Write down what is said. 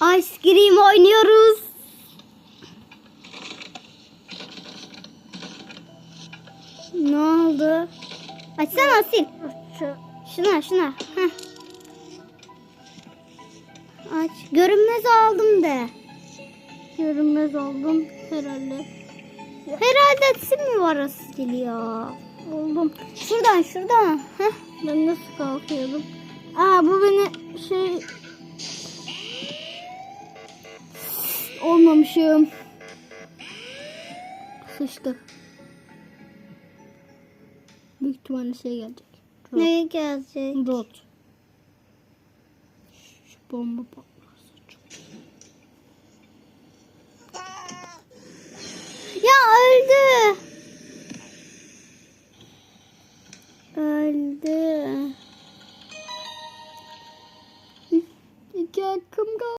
Ice Cream oynuyoruz. Ne oldu? Açsana Asil. Şuna şuna. Heh. Aç. Görünmez aldım de. Görünmez oldum herhalde. Herhalde sim mi var Asil ya? Oldum. Şuradan şuradan. Heh. Ben nasıl kalkıyordum? Aa bu beni şey... olmamışım. Sıçtı. Büyük ihtimalle şey gelecek. Drop. Neye gelecek? Rot. Şu, şu bomba patlarsa çok Ya öldü. Öldü. İki hakkım kaldı.